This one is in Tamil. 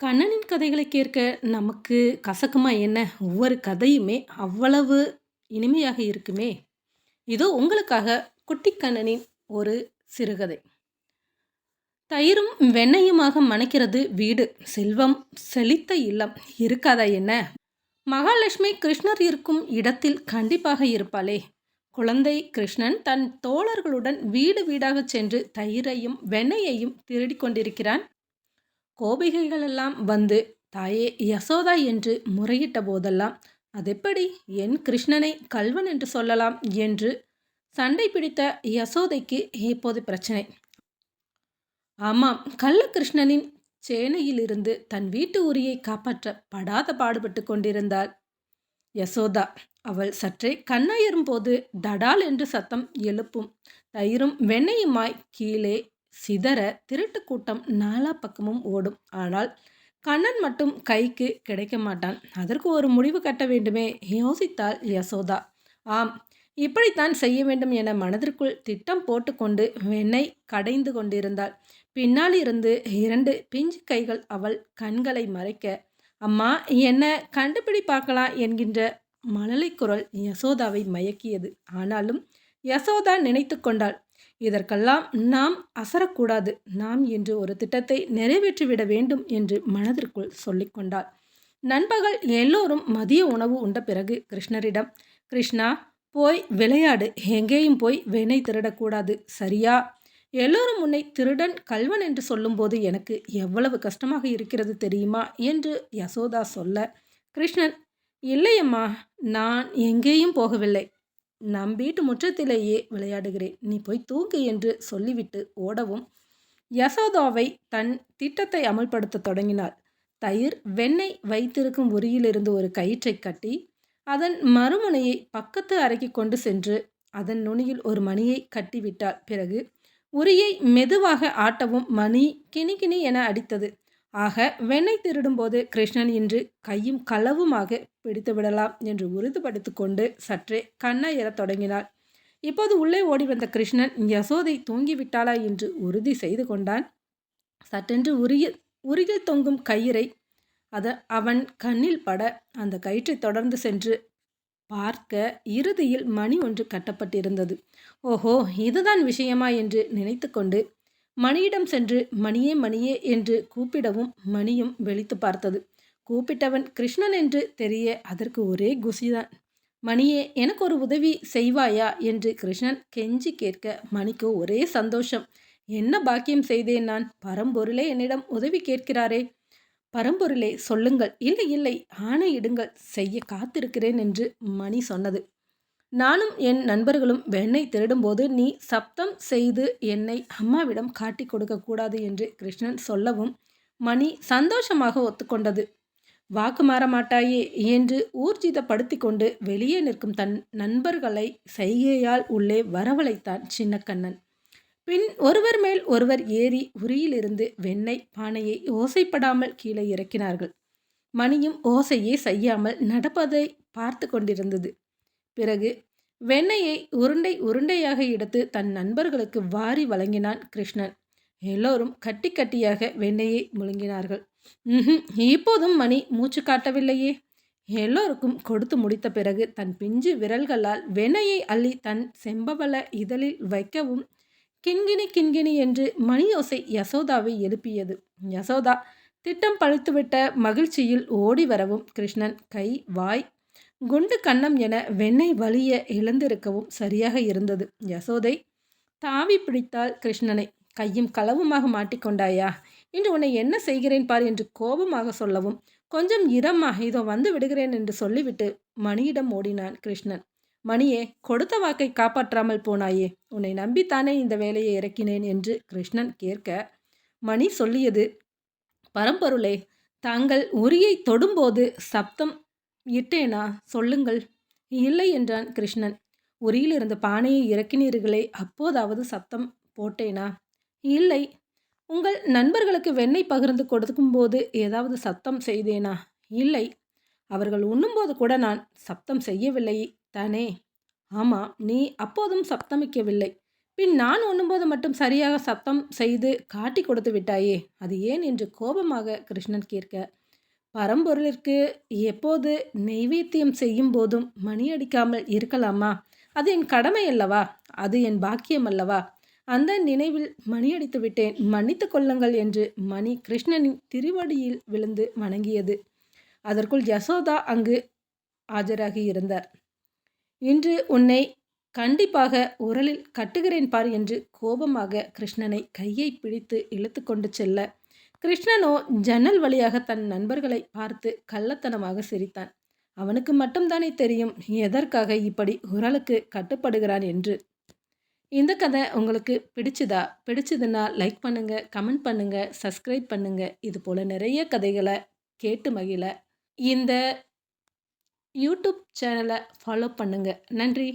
கண்ணனின் கதைகளை கேட்க நமக்கு கசக்குமா என்ன? ஒவ்வொரு கதையுமே அவ்வளவு இனிமையாக இருக்குமே! இதோ உங்களுக்காக குட்டி கண்ணனின் ஒரு சிறுகதை. தயிரும் வெண்ணையுமாக மணக்கிறது வீடு. செல்வம் செழித்த இல்லம் இருக்காதா என்ன? மகாலட்சுமி கிருஷ்ணர் இருக்கும் இடத்தில் கண்டிப்பாக இருப்பாளே! குழந்தை கிருஷ்ணன் தன் தோழர்களுடன் வீடு வீடாகச் சென்று தயிரையும் வெண்ணையையும் திருடிக் கொண்டிருக்கிறான். கோபிகைகளெல்லாம் வந்து தாயே யசோதா என்று முறையிட்ட போதெல்லாம் அதெப்படி? என் கிருஷ்ணனை கல்வன் என்று சொல்லலாம் என்று சண்டை பிடித்த யசோதைக்கு இப்போது பிரச்சனை. ஆமாம் கள்ளகிருஷ்ணனின் சேனையிலிருந்து தன் வீட்டு உரியை காப்பாற்ற படாத பாடுபட்டு கொண்டிருந்தாள். யசோதா அவள் சற்றே கண்ணயரும் போது டடால் என்று சத்தம் எழுப்பும் தயிரும் வெண்ணையுமாய் கீழே சிதற திருட்டு கூட்டம் நாலா பக்கமும் ஓடும். ஆனால் கண்ணன் மட்டும் கைக்கு கிடைக்க மாட்டான். அதற்கு ஒரு முடிவு கட்ட வேண்டுமே யோசித்தாள் யசோதா. ஆம் இப்படித்தான் செய்ய வேண்டும் என மனதிற்குள் திட்டம் போட்டுக்கொண்டு வெண்ணை கடைந்து கொண்டிருந்தாள். பின்னால் இருந்து இரண்டு பிஞ்சு கைகள் அவள் கண்களை மறைக்க அம்மா என்ன கண்டுபிடி பார்க்கலாம் என்கின்ற மழலை குரல் யசோதாவை மயக்கியது. ஆனாலும் யசோதா நினைத்து கொண்டாள் இதற்கெல்லாம் நாம் அசரக்கூடாது. நாம் இன்று ஒரு திட்டத்தை நிறைவேற்றிவிட வேண்டும் என்று மனதிற்குள் சொல்லிக்கொண்டாள் நண்பகல் எல்லோரும் மதிய உணவு உண்ட பிறகு கிருஷ்ணரிடம் கிருஷ்ணா போய் விளையாடு. எங்கேயும் போய் வெனை திருடக்கூடாது. சரியா எல்லோரும் உன்னை திருடன் கல்வன் என்று சொல்லும்போது எனக்கு எவ்வளவு கஷ்டமாக இருக்கிறது தெரியுமா என்று யசோதா சொல்ல கிருஷ்ணன் இல்லையம்மா. நான் எங்கேயும் போகவில்லை. நம் வீட்டு முற்றத்திலேயே விளையாடுகிறேன். நீ போய் தூங்கு என்று சொல்லிவிட்டு ஓடவும் யசோதாவை தன் திட்டத்தை அமல்படுத்த தொடங்கினாள். தயிர் வெண்ணெய் வைத்திருக்கும் உரியிலிருந்து ஒரு கயிற்றை கட்டி அதன் மறுமுனையை பக்கத்து அறைக்கு கொண்டு சென்று அதன் நுனியில் ஒரு மணியை கட்டிவிட்டாள். பிறகு உரியை மெதுவாக ஆட்டவும் மணி கிணி கிணி என அடித்தது. ஆக வெண்ணெய் திருடும்போது கிருஷ்ணன் இன்று கையும் களவுமாக பிடித்து விடலாம் என்று உறுதிப்படுத்தி கொண்டு சற்றே கண்ணை தொடங்கினாள். இப்போது உள்ளே ஓடி வந்த கிருஷ்ணன் யசோதை தூங்கிவிட்டாளா? என்று உறுதி செய்து கொண்டான். சட்டென்று உருகில் உருகில் தொங்கும் கயிறை அத அவன் கண்ணில் பட அந்த கயிற்றை தொடர்ந்து சென்று பார்க்க இறுதியில் மணி ஒன்று கட்டப்பட்டிருந்தது. ஓஹோ இதுதான் விஷயமா? என்று நினைத்து கொண்டு மணியிடம் சென்று மணியே மணியே என்று கூப்பிடவும் மணியும் வெளித்து பார்த்தது. கூப்பிட்டவன் கிருஷ்ணன் என்று தெரிய அதற்கு ஒரே குசிதான். மணியே எனக்கு ஒரு உதவி செய்வாயா? என்று கிருஷ்ணன் கெஞ்சி கேட்க மணிக்கு ஒரே சந்தோஷம். என்ன பாக்கியம் செய்தேன் நான்? பரம்பொருளே என்னிடம் உதவி கேட்கிறாரே. பரம்பொருளே சொல்லுங்கள். இல்லை இல்லை ஆணையிடுங்கள். செய்ய காத்திருக்கிறேன் என்று மணி சொன்னது. நானும் என் நண்பர்களும் வெண்ணை திருடும்போது நீ சப்தம் செய்து என்னை அம்மாவிடம் காட்டி கொடுக்கக்கூடாது என்று கிருஷ்ணன் சொல்லவும் மணி சந்தோஷமாக ஒத்துக்கொண்டது. வாக்கு மாற மாட்டாயே என்று ஊர்ஜிதப்படுத்தி கொண்டு வெளியே நிற்கும் தன் நண்பர்களை செய்கையால் உள்ளே வரவழைத்தான் சின்னக்கண்ணன். பின் ஒருவர் மேல் ஒருவர் ஏறி உரியிலிருந்து வெண்ணெய் பானையை ஓசைப்படாமல் கீழே இறக்கினார்கள். மணியும் ஓசையே செய்யாமல் நடப்பதை பார்த்து கொண்டிருந்தது. பிறகு வெண்ணெயை உருண்டை உருண்டையாக எடுத்து தன் நண்பர்களுக்கு வாரி வழங்கினான் கிருஷ்ணன். எல்லோரும் கட்டி கட்டியாக வெண்ணெயை முழுங்கினார்கள். இப்போதும் மணி மூச்சு காட்டவில்லையே? எல்லோருக்கும் கொடுத்து முடித்த பிறகு தன் பிஞ்சு விரல்களால் வெண்ணையை அள்ளி தன் செம்பவள இதழில் வைக்கவும் கிண்கிணி கிண்கிணி என்று மணியோசை யசோதாவை எழுப்பியது. யசோதா திட்டம் பழுத்துவிட்ட மகிழ்ச்சியில் ஓடி வரவும் கிருஷ்ணன் கை வாய் குண்டு கன்னம் என வெண்ணெய் வலிய இழந்திருக்கவும் சரியாக இருந்தது. யசோதை தாவி பிடித்தாள் கிருஷ்ணனை. கையும் களவுமாக மாட்டிக்கொண்டாயா? இன்று உன்னை என்ன செய்கிறேன் பார் என்று கோபமாக சொல்லவும் கொஞ்சம் இரம்மா இதோ வந்து விடுகிறேன் என்று சொல்லிவிட்டு மணியிடம் ஓடினான் கிருஷ்ணன். மணியே கொடுத்த வாக்கை காப்பாற்றாமல் போனாயே. உன்னை நம்பித்தானே இந்த வேலையை இறக்கினேன் என்று கிருஷ்ணன் கேட்க மணி சொல்லியது பரம்பொருளே தாங்கள் உரியை தொடும்போது சப்தம் இட்டேனா? சொல்லுங்கள். இல்லை என்றான் கிருஷ்ணன். உரியில் இருந்த பானையை இறக்கினீர்களே அப்போதாவது சத்தம் போட்டேனா? இல்லை. உங்கள் நண்பர்களுக்கு வெண்ணெய் பகிர்ந்து கொடுக்கும்போது ஏதாவது சத்தம் செய்தேனா? இல்லை. அவர்கள் உண்ணும்போது கூட நான் சப்தம் செய்யவில்லை தானே? ஆமாம் நீ அப்போதும் சப்தமிக்கவில்லை. பின் நான் உண்ணும்போது மட்டும் சரியாக சத்தம் செய்து காட்டி கொடுத்து விட்டாயே அது ஏன் என்று கோபமாக கிருஷ்ணன் கேட்க பரம்பொருளிற்கு எப்போது நெய்வேத்தியம் செய்யும் போதும் மணி அடிக்காமல் இருக்கலாமா? அது என் கடமை அல்லவா? அது என் பாக்கியம் அல்லவா? அந்த நினைவில் மணி அடித்து விட்டேன். மன்னித்து கொள்ளுங்கள் என்று மணி கிருஷ்ணனின் திருவடியில் விழுந்து வணங்கியது. அதற்குள் யசோதா அங்கு ஆஜராகி இருந்தார். இன்று உன்னை கண்டிப்பாக உரலில் கட்டுகிறேன் பார் என்று கோபமாக கிருஷ்ணனை கையை பிடித்து இழுத்து கொண்டு செல்ல கிருஷ்ணனோ ஜன்னல் வழியாக தன் நண்பர்களை பார்த்து கள்ளத்தனமாக சிரித்தான். அவனுக்கு மட்டும்தானே தெரியும் எதற்காக இப்படி உரலுக்கு கட்டுப்படுகிறான் என்று. இந்த கதை உங்களுக்கு பிடிச்சுதா? பிடிச்சதுன்னா லைக் பண்ணுங்கள் கமெண்ட் பண்ணுங்கள் சப்ஸ்கிரைப் பண்ணுங்கள் இது போல் நிறைய கதைகளை கேட்டு மகிழ. இந்த யூடியூப் சேனலை ஃபாலோ பண்ணுங்கள் நன்றி.